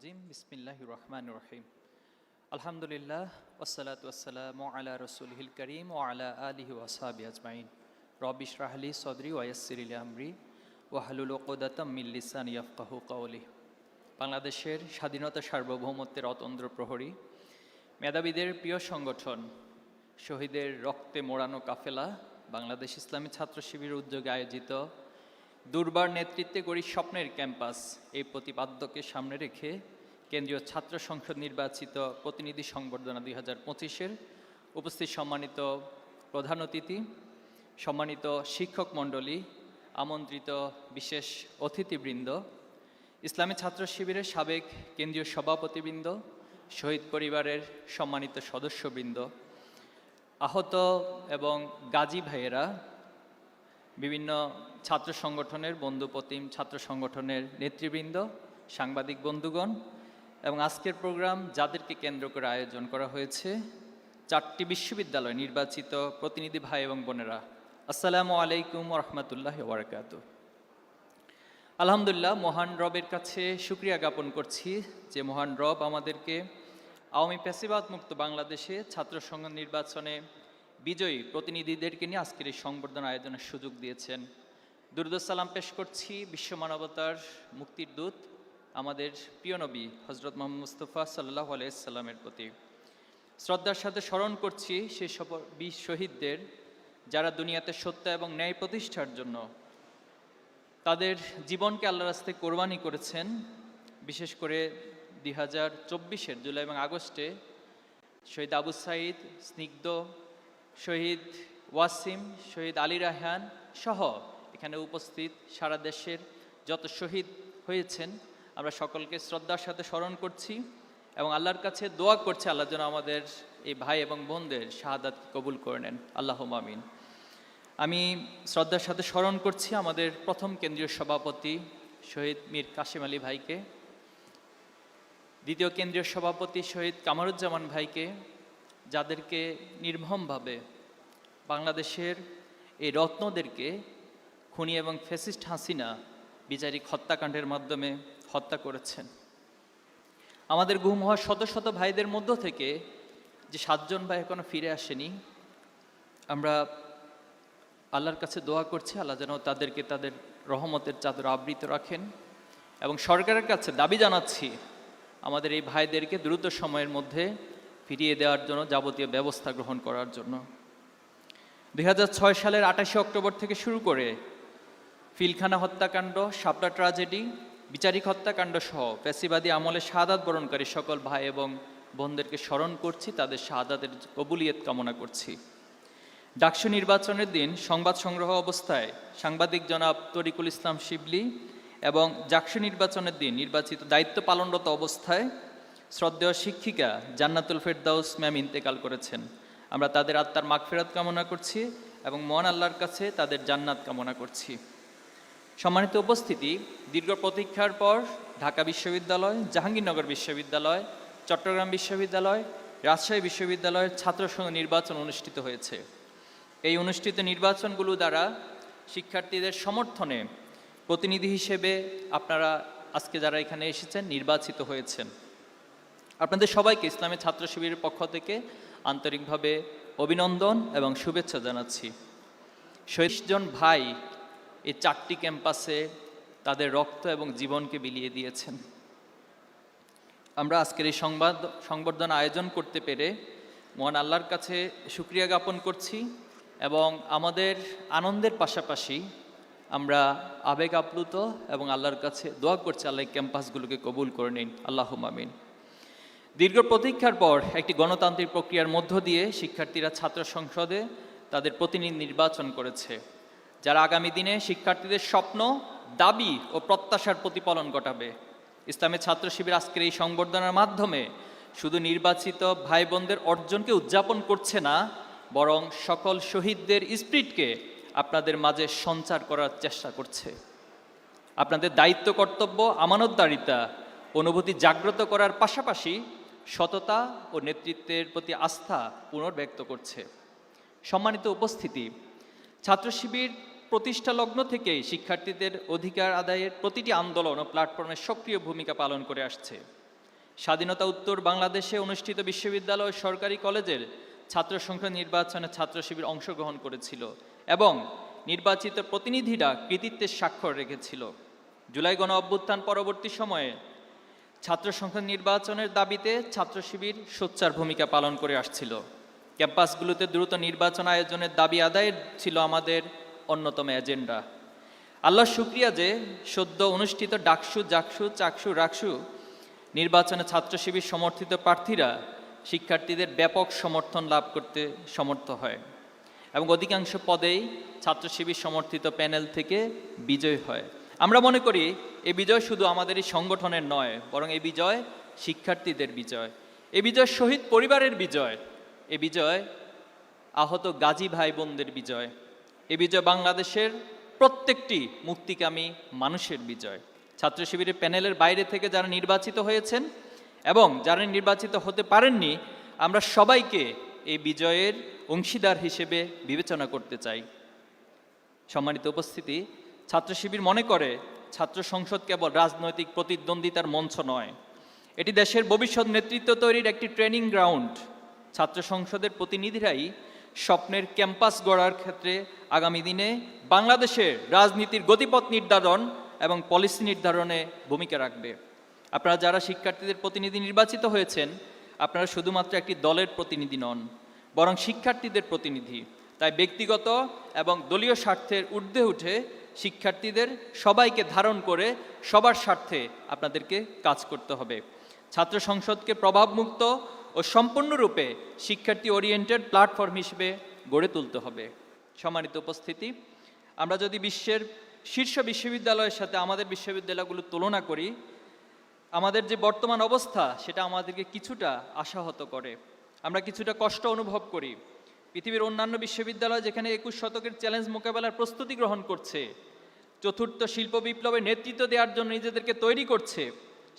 রাজিম বিসমিল্লাহ রহমান রহিম আলহামদুলিল্লাহ ওসালাত ওয়াসালাম আলা রসুলহিল করিম ও আলা আলিহি ওয়াসাবি আজমাইন রবিশ রাহলি সদরি ওয়াসিরিল আমরি ওয়াহালুল ওকদাতম মিল্লিসান ইয়াফকাহু কৌলি বাংলাদেশের স্বাধীনতা সার্বভৌমত্বের অতন্দ্র প্রহরী, মেধাবীদের প্রিয় সংগঠন, শহীদের রক্তে মোড়ানো কাফেলা, বাংলাদেশ ইসলামী ছাত্র শিবির উদ্যোগে আয়োজিত দুর্বার নেতৃত্বে গড়ি স্বপ্নের ক্যাম্পাস। এই প্রতিপাদ্যকে সামনে রেখে কেন্দ্রীয় ছাত্র সংসদ নির্বাচিত প্রতিনিধি সংবর্ধনা দুই হাজার পঁচিশের উপস্থিত সম্মানিত প্রধান অতিথি, সম্মানিত শিক্ষক মণ্ডলী, আমন্ত্রিত বিশেষ অতিথিবৃন্দ, ইসলামী ছাত্র শিবিরের সাবেক কেন্দ্রীয় সভাপতিবৃন্দ, শহীদ পরিবারের সম্মানিত সদস্যবৃন্দ, আহত এবং গাজী ভাইয়েরা বিভিন্ন ছাত্র সংগঠনের বন্ধুপ্রতিম ছাত্র সংগঠনের নেতৃবৃন্দ, সাংবাদিক বন্ধুগণ, এবং আজকের প্রোগ্রাম যাদেরকে কেন্দ্র করে আয়োজন করা হয়েছে, চারটি বিশ্ববিদ্যালয় নির্বাচিত প্রতিনিধি ভাই এবং বোনেরা। আসসালামু আলাইকুম রহমতুল্লাহ ওবরাকাতু। আলহামদুলিল্লাহ, মহান রবের কাছে সুক্রিয়া জ্ঞাপন করছি যে মহান রব আমাদেরকে আওয়ামী প্যাসিবাদ মুক্ত বাংলাদেশে ছাত্র সংঘ নির্বাচনে বিজয়ী প্রতিনিধিদেরকে নিয়ে আজকের এই সংবর্ধনা আয়োজনের সুযোগ দিয়েছেন। দুরুদ সালাম পেশ করছি, বিশ্ব মানবতার মুক্তির দূত, আমাদের প্রিয় নবী হজরত মোহাম্মদ মুস্তফা সাল্লাহ আলাইসাল্লামের প্রতি। শ্রদ্ধার সাথে স্মরণ করছি সেই সব বীর শহীদদের, যারা দুনিয়াতে সত্য এবং ন্যায় প্রতিষ্ঠার জন্য তাদের জীবনকে আল্লাহ রাস্তায় কোরবানি করেছেন। বিশেষ করে দুই হাজার চব্বিশের জুলাই এবং আগস্টে শহীদ আবু সাইদ স্নিগ্ধ শহীদ ওয়াসিম, শহীদ আলী রাহান সহ এখানে উপস্থিত সারা দেশের যত শহীদ হয়েছেন, আমরা সকলকে শ্রদ্ধার সাথে স্মরণ করছি এবং আল্লাহর কাছে দোয়া করছে আল্লাহ যেন আমাদের এই ভাই এবং বোনদের শাহাদাত কবুল করে নেন। আল্লাহ মামিন আমি শ্রদ্ধার সাথে স্মরণ করছি আমাদের প্রথম কেন্দ্রীয় সভাপতি শহীদ মীর কাশিম আলী ভাইকে, দ্বিতীয় কেন্দ্রীয় সভাপতি শহীদ কামারুজ্জামান ভাইকে যাদেরকে নির্মমভাবে বাংলাদেশের এই রত্নদেরকে খুনি এবং ফেসিস্ট হাসিনা বিচারিক হত্যাকাণ্ডের মাধ্যমে হত্যা করেছেন। আমাদের গুম হওয়া শত শত ভাইদের মধ্য থেকে যে সাতজন ভাই এখনও ফিরে আসেনি, আমরা আল্লাহর কাছে দোয়া করছি, আল্লাহ যেন তাদেরকে তাদের রহমতের চাদর আবৃত রাখেন এবং সরকারের কাছে দাবি জানাচ্ছি, আমাদের এই ভাইদেরকে দ্রুত সময়ের মধ্যে ফিরিয়ে দেওয়ার জন্য, যাবতীয় ব্যবস্থা গ্রহণ করার জন্য। দুই সালের আঠাশে অক্টোবর থেকে শুরু করে ফিলখানা হত্যাকাণ্ড শাপলা ট্রাজেডি, বিচারিক হত্যাকাণ্ড সহ পেশিবাদী আমলে শাহাদাত বরণকারী সকল ভাই এবং বোনদেরকে স্মরণ করছি, তাদের শাহাদাতের কবুলিয়ত কামনা করছি। ডাকসু নির্বাচনের দিন সংবাদ সংগ্রহ অবস্থায় সাংবাদিক জনাব তরিকুল ইসলাম শিবলি এবং জাকসু নির্বাচনের দিন নির্বাচিত দায়িত্ব পালনরত অবস্থায় শ্রদ্ধেয় শিক্ষিকা জান্নাতুল ফেরদাউস ম্যাম ইন্তেকাল করেছেন। আমরা তাদের আত্মার মাগফেরাত কামনা করছি এবং মন আল্লাহর কাছে তাদের জান্নাত কামনা করছি। সম্মানিত উপস্থিতি, দীর্ঘ প্রতীক্ষার পর ঢাকা বিশ্ববিদ্যালয়, জাহাঙ্গীরনগর বিশ্ববিদ্যালয়, চট্টগ্রাম বিশ্ববিদ্যালয়, রাজশাহী বিশ্ববিদ্যালয়ের ছাত্র সংঘ নির্বাচন অনুষ্ঠিত হয়েছে। এই অনুষ্ঠিত নির্বাচনগুলো দ্বারা শিক্ষার্থীদের সমর্থনে প্রতিনিধি হিসেবে আপনারা আজকে যারা এখানে এসেছেন নির্বাচিত হয়েছেন। আপনাদের সবাইকে ইসলামী ছাত্র শিবিরের পক্ষ থেকে আন্তরিকভাবে অভিনন্দন এবং শুভেচ্ছা জানাচ্ছি। জন ভাই এই চারটি ক্যাম্পাসে তাদের রক্ত এবং জীবনকে বিলিয়ে দিয়েছেন। আমরা আজকের এই সংবাদ, সংবর্ধনা আয়োজন করতে পেরে মহান আল্লাহর কাছে সুক্রিয়া জ্ঞাপন করছি এবং আমাদের আনন্দের পাশাপাশি আমরা আবেগ আপ্লুত এবং আল্লাহর কাছে দোয়া করছি, আল্লাহ ক্যাম্পাসগুলোকে কবুল করে নিন। আল্লাহ মামিন দীর্ঘ প্রতীক্ষার পর একটি গণতান্ত্রিক প্রক্রিয়ার মধ্য দিয়ে শিক্ষার্থীরা ছাত্র সংসদে তাদের প্রতিনিধি নির্বাচন করেছে, যারা আগামী দিনে শিক্ষার্থীদের স্বপ্ন, দাবি ও প্রত্যাশার প্রতিফলন ঘটাবে। ইসলামের ছাত্র শিবির আজকের এই সংবর্ধনার মাধ্যমে শুধু নির্বাচিত ভাই বোনদের অর্জনকে উদযাপন করছে না, বরং সকল শহীদদের স্পিরিটকে আপনাদের মাঝে সঞ্চার করার চেষ্টা করছে। আপনাদের দায়িত্ব, কর্তব্য, আমানতদারিতা, অনুভূতি জাগ্রত করার পাশাপাশি সততা ও নেতৃত্বের প্রতি আস্থা পুনর্ব্যক্ত করছে। সম্মানিত উপস্থিতি ছাত্র শিবির প্রতিষ্ঠা লগ্ন থেকেই শিক্ষার্থীদের অধিকার আদায়ের প্রতিটি আন্দোলন ও প্ল্যাটফর্মে সক্রিয় ভূমিকা পালন করে আসছে। স্বাধীনতা উত্তর বাংলাদেশে অনুষ্ঠিত বিশ্ববিদ্যালয় সরকারি কলেজের ছাত্র সংখ্যা নির্বাচনে ছাত্র শিবির অংশগ্রহণ করেছিল এবং নির্বাচিত প্রতিনিধিরা কৃতিত্বের স্বাক্ষর রেখেছিল। জুলাই গণ অভ্যুত্থান পরবর্তী সময়ে ছাত্র সংসদ নির্বাচনের দাবিতে ছাত্র শিবির সোচ্চার ভূমিকা পালন করে আসছিল। ক্যাম্পাসগুলোতে দ্রুত নির্বাচন আয়োজনের দাবি আদায়ের ছিল আমাদের অন্যতম এজেন্ডা। আল্লাহ শুক্রিয়া যে সদ্য অনুষ্ঠিত ডাকসু, জাকসু, চাকসু, রাকসু নির্বাচনে ছাত্র শিবির সমর্থিত প্রার্থীরা শিক্ষার্থীদের ব্যাপক সমর্থন লাভ করতে সমর্থ হয় এবং অধিকাংশ পদেই ছাত্র শিবির সমর্থিত প্যানেল থেকে বিজয় হয়। আমরা মনে করি এই বিজয় শুধু আমাদের এই সংগঠনের নয়, বরং এই বিজয় শিক্ষার্থীদের বিজয় এই বিজয় শহীদ পরিবারের বিজয়, এ বিজয় আহত গাজী ভাই বোনদের বিজয়, এ বিজয় বাংলাদেশের প্রত্যেকটি মুক্তিকামী মানুষের বিজয়। ছাত্র শিবিরের প্যানেলের বাইরে থেকে যারা নির্বাচিত হয়েছেন এবং যারা নির্বাচিত হতে পারেননি, আমরা সবাইকে এই বিজয়ের অংশীদার হিসেবে বিবেচনা করতে চাই। সম্মানিত উপস্থিতি ছাত্র শিবির মনে করে, ছাত্র সংসদ কেবল রাজনৈতিক প্রতিদ্বন্দ্বিতার মঞ্চ নয়। এটি দেশের ভবিষ্যৎ নেতৃত্ব তৈরির একটি ট্রেনিং গ্রাউন্ড। ছাত্র সংসদের প্রতিনিধিরাই স্বপ্নের ক্যাম্পাস গড়ার ক্ষেত্রে আগামী দিনে বাংলাদেশের রাজনীতির গতিপথ নির্ধারণ এবং পলিসি নির্ধারণে ভূমিকা রাখবে। আপনারা যারা শিক্ষার্থীদের প্রতিনিধি নির্বাচিত হয়েছেন, আপনারা শুধুমাত্র একটি দলের প্রতিনিধি নন, বরং শিক্ষার্থীদের প্রতিনিধি। তাই ব্যক্তিগত এবং দলীয় স্বার্থের ঊর্ধ্বে উঠে শিক্ষার্থীদের সবাইকে ধারণ করে সবার স্বার্থে আপনাদেরকে কাজ করতে হবে। ছাত্র সংসদকে প্রভাবমুক্ত ও সম্পূর্ণরূপে শিক্ষার্থী ওরিয়েন্টেড প্ল্যাটফর্ম হিসেবে গড়ে তুলতে হবে। সম্মানিত উপস্থিতি, আমরা যদি বিশ্বের শীর্ষ বিশ্ববিদ্যালয়ের সাথে আমাদের বিশ্ববিদ্যালয়গুলো তুলনা করি, আমাদের যে বর্তমান অবস্থা, সেটা আমাদেরকে কিছুটা আশাহত করে। আমরা কিছুটা কষ্ট অনুভব করি। পৃথিবীর অন্যান্য বিশ্ববিদ্যালয় যেখানে একুশ শতকের চ্যালেঞ্জ মোকাবেলার প্রস্তুতি গ্রহণ করছে, চতুর্থ শিল্প বিপ্লবে নেতৃত্ব দেওয়ার জন্য নিজেদেরকে তৈরি করছে,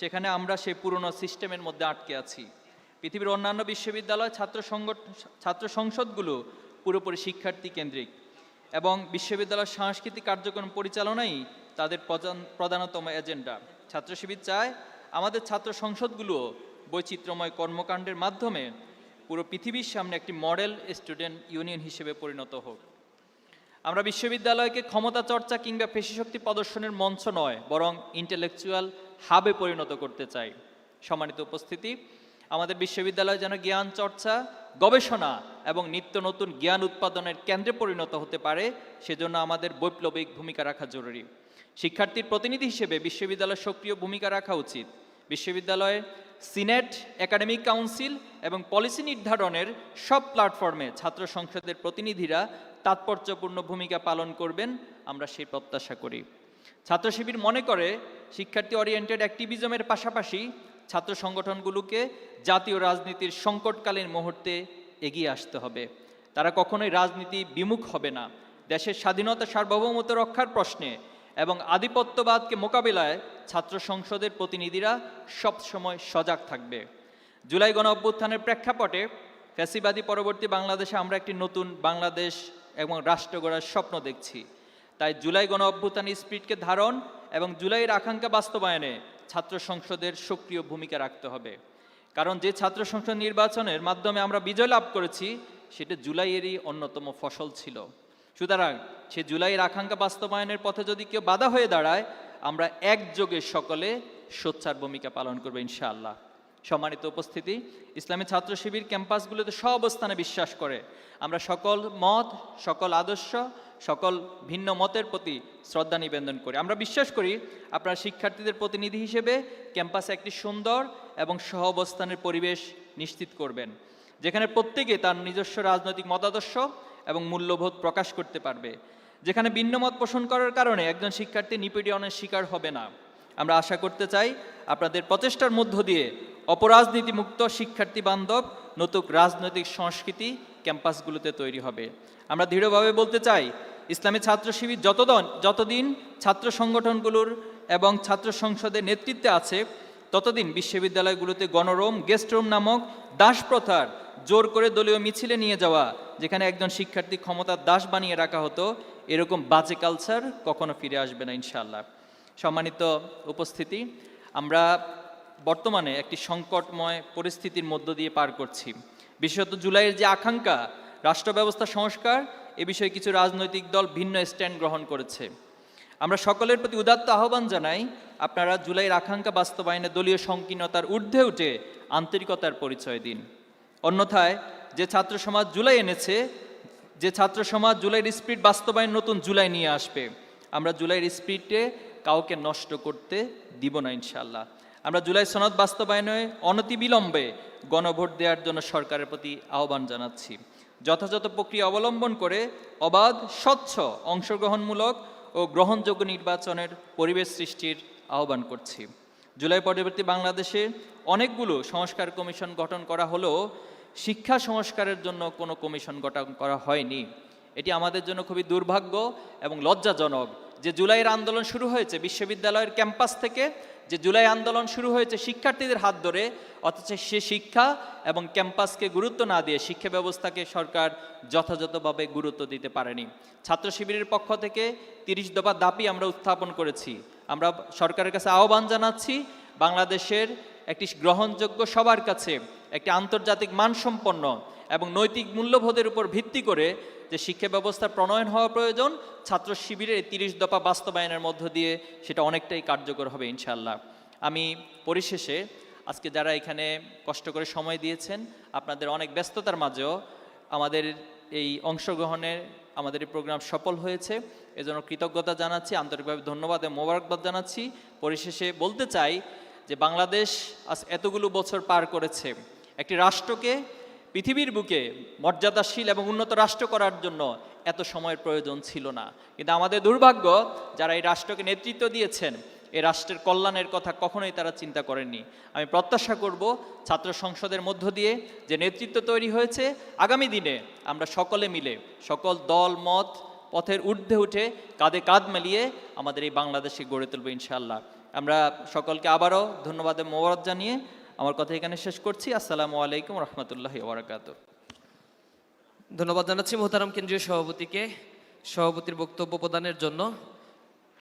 সেখানে আমরা সেই পুরনো সিস্টেমের মধ্যে আটকে আছি। পৃথিবীর অন্যান্য বিশ্ববিদ্যালয় ছাত্র সংগঠন ছাত্র সংসদগুলো পুরোপুরি শিক্ষার্থী কেন্দ্রিক এবং বিশ্ববিদ্যালয়ের সাংস্কৃতিক কার্যক্রম পরিচালনাই তাদের প্রধান, প্রধানতম এজেন্ডা। ছাত্র শিবির চায় আমাদের ছাত্র সংসদগুলো বৈচিত্র্যময় কর্মকাণ্ডের মাধ্যমে পুরো পৃথিবীর সামনে একটি মডেল স্টুডেন্ট ইউনিয়ন হিসেবে পরিণত হোক। আমরা বিশ্ববিদ্যালয়কে ক্ষমতা চর্চা কিংবা পেশিশক্তি প্রদর্শনের মঞ্চ নয়, বরং ইন্টেলেকচুয়াল হাবে পরিণত করতে চাই। সম্মানিত উপস্থিতি, আমাদের বিশ্ববিদ্যালয় যেন জ্ঞান চর্চা, গবেষণা এবং নিত্য নতুন জ্ঞান উৎপাদনের কেন্দ্রে পরিণত হতে পারে, সেজন্য আমাদের বৈপ্লবিক ভূমিকা রাখা জরুরি। শিক্ষার্থীর প্রতিনিধি হিসেবে বিশ্ববিদ্যালয় সক্রিয় ভূমিকা রাখা উচিত। বিশ্ববিদ্যালয়ে সিনেট, একাডেমিক কাউন্সিল এবং পলিসি নির্ধারণের সব প্ল্যাটফর্মে ছাত্র সংসদের প্রতিনিধিরা তাৎপর্যপূর্ণ ভূমিকা পালন করবেন, আমরা সেই প্রত্যাশা করি। ছাত্র শিবির মনে করে শিক্ষার্থী ওরিয়েন্টেড অ্যাক্টিভিজমের পাশাপাশি ছাত্র সংগঠনগুলোকে জাতীয় রাজনীতির সংকটকালীন মুহূর্তে এগিয়ে আসতে হবে। তারা কখনোই রাজনীতি বিমুখ হবে না। দেশের স্বাধীনতা সার্বভৌমত্ব রক্ষার প্রশ্নে এবং আধিপত্যবাদকে মোকাবিলায় ছাত্র সংসদের প্রতিনিধিরা সবসময় সজাগ থাকবে। জুলাই গণ অভ্যুত্থানের প্রেক্ষাপটে ফ্যাসিবাদী পরবর্তী বাংলাদেশে আমরা একটি নতুন বাংলাদেশ এবং রাষ্ট্র গড়ার স্বপ্ন দেখছি। তাই জুলাই গণ অভ্যুত্থান স্পিরিটকে ধারণ এবং জুলাইয়ের আকাঙ্ক্ষা বাস্তবায়নে ছাত্র সংসদের সক্রিয় ভূমিকা রাখতে হবে। কারণ যে ছাত্র সংসদ নির্বাচনের মাধ্যমে আমরা বিজয় লাভ করেছি, সেটা জুলাইয়েরই অন্যতম ফসল ছিল। সুতরাং সে জুলাইয়ের আকাঙ্ক্ষা বাস্তবায়নের পথে যদি কেউ বাধা হয়ে দাঁড়ায়, আমরা একযোগে সকলে সোচ্চার ভূমিকা পালন করব ইনশাআল্লাহ। সম্মানিত উপস্থিতি, ইসলামী ছাত্র শিবির ক্যাম্পাসগুলোতে অবস্থানে বিশ্বাস করে। আমরা সকল মত, সকল আদর্শ, সকল ভিন্ন মতের প্রতি শ্রদ্ধা নিবেদন করি। আমরা বিশ্বাস করি আপনারা শিক্ষার্থীদের প্রতিনিধি হিসেবে ক্যাম্পাসে একটি সুন্দর এবং সহ অবস্থানের পরিবেশ নিশ্চিত করবেন, যেখানে প্রত্যেকে তার নিজস্ব রাজনৈতিক মতাদর্শ এবং মূল্যবোধ প্রকাশ করতে পারবে। যেখানে ভিন্ন মত পোষণ করার কারণে একজন শিক্ষার্থী নিপীড়নের শিকার হবে না। আমরা আশা করতে চাই আপনাদের প্রচেষ্টার মধ্য দিয়ে অপরাজনীতিমুক্ত শিক্ষার্থী বান্ধব নতুন রাজনৈতিক সংস্কৃতি ক্যাম্পাসগুলোতে তৈরি হবে। আমরা দৃঢ়ভাবে বলতে চাই, ইসলামী ছাত্র শিবির যতদিন যতদিন ছাত্র সংগঠনগুলোর এবং ছাত্র সংসদের নেতৃত্বে আছে, ততদিন বিশ্ববিদ্যালয়গুলোতে গণরোম গেস্ট রুম নামক দাস প্রথার জোর করে দলীয় মিছিলে নিয়ে যাওয়া, যেখানে একজন শিক্ষার্থী ক্ষমতার দাস বানিয়ে রাখা হতো, এরকম বাজে কালচার কখনো ফিরে আসবে না, ইনশাআল্লাহ। সম্মানিত উপস্থিতি, আমরা বর্তমানে একটি সংকটময় পরিস্থিতির মধ্য দিয়ে পার করছি। বিশেষত জুলাইয়ের যে আকাঙ্ক্ষা, রাষ্ট্র ব্যবস্থা সংস্কার, এ বিষয়ে কিছু রাজনৈতিক দল ভিন্ন স্ট্যান্ড গ্রহণ করেছে। আমরা সকলের প্রতি উদাত্ত আহ্বান জানাই, আপনারা জুলাইয়ের আকাঙ্ক্ষা বাস্তবায়নে দলীয় সংকীর্ণতার ঊর্ধ্বে উঠে আন্তরিকতার পরিচয় দিন। অন্যথায় যে ছাত্র সমাজ জুলাই এনেছে, যে ছাত্র সমাজ জুলাইয়ের স্পিরিট বাস্তবায়ন নতুন জুলাই নিয়ে আসবে, আমরা জুলাইয়ের স্পিরিটে কাউকে নষ্ট করতে দিব না ইনশাল্লাহ আমরা জুলাই সনদ বাস্তবায়নে অনতিবিলম্বে গণভোট দেওয়ার জন্য সরকারের প্রতি আহ্বান জানাচ্ছি। যথাযথ প্রক্রিয়া অবলম্বন করে অবাধ, স্বচ্ছ, অংশগ্রহণমূলক ও গ্রহণযোগ্য নির্বাচনের পরিবেশ সৃষ্টির আহ্বান করছি। জুলাই পরবর্তী বাংলাদেশে অনেকগুলো সংস্কার কমিশন গঠন করা হলেও শিক্ষা সংস্কারের জন্য কোনো কমিশন গঠন করা হয়নি। এটি আমাদের জন্য খুবই দুর্ভাগ্য এবং লজ্জাজনক যে জুলাইয়ের আন্দোলন শুরু হয়েছে বিশ্ববিদ্যালয়ের ক্যাম্পাস থেকে, যে জুলাই আন্দোলন শুরু হয়েছে শিক্ষার্থীদের হাত ধরে, অথচ সে শিক্ষা এবং ক্যাম্পাসকে গুরুত্ব না দিয়ে শিক্ষা ব্যবস্থাকে সরকার যথাযথভাবে গুরুত্ব দিতে পারেনি। ছাত্র শিবিরের পক্ষ থেকে তিরিশ দফা দাবি আমরা উত্থাপন করেছি। আমরা সরকারের কাছে আহ্বান জানাচ্ছি, বাংলাদেশের একটি গ্রহণযোগ্য সবার কাছে একটি আন্তর্জাতিক মানসম্পন্ন এবং নৈতিক মূল্যবোধের উপর ভিত্তি করে যে শিক্ষা ব্যবস্থার প্রণয়ন হওয়া প্রয়োজন, ছাত্র শিবিরের তিরিশ দফা বাস্তবায়নের মধ্য দিয়ে সেটা অনেকটাই কার্যকর হবে ইনশাল্লাহ আমি পরিশেষে আজকে যারা এখানে কষ্ট করে সময় দিয়েছেন, আপনাদের অনেক ব্যস্ততার মাঝেও আমাদের এই অংশগ্রহণের আমাদের এই প্রোগ্রাম সফল হয়েছে। এজন্য কৃতজ্ঞতা জানাচ্ছি, আন্তরিকভাবে ধন্যবাদ এবং মোবারকবাদ জানাচ্ছি। পরিশেষে বলতে চাই যে বাংলাদেশ আজ এতগুলো বছর পার করেছে। একটি রাষ্ট্রকে পৃথিবীর বুকে মর্যাদাশীল এবং উন্নত রাষ্ট্র করার জন্য এত সময়ের প্রয়োজন ছিল না। কিন্তু আমাদের দুর্ভাগ্য, যারা এই রাষ্ট্রকে নেতৃত্ব দিয়েছেন এই রাষ্ট্রের কল্যাণের কথা কখনোই তারা চিন্তা করেননি। আমি প্রত্যাশা করব ছাত্র সংসদের মধ্য দিয়ে যে নেতৃত্ব তৈরি হয়েছে, আগামী দিনে আমরা সকলে মিলে, সকল দল, মত, পথের ঊর্ধ্বে উঠে কাঁধে কাঁধ মিলিয়ে আমাদের এই বাংলাদেশে গড়ে তুলবো ইনশাআল্লাহ। আমরা সকলকে আবারও ধন্যবাদ মোবারক জানিয়ে আমার কথা এখানে শেষ করছি। আসসালামু আলাইকুম রহমতুল্লাহ ওবরাকাত ধন্যবাদ জানাচ্ছি মোহতারাম কেন্দ্রীয় সভাপতিকে, সভাপতির বক্তব্য প্রদানের জন্য।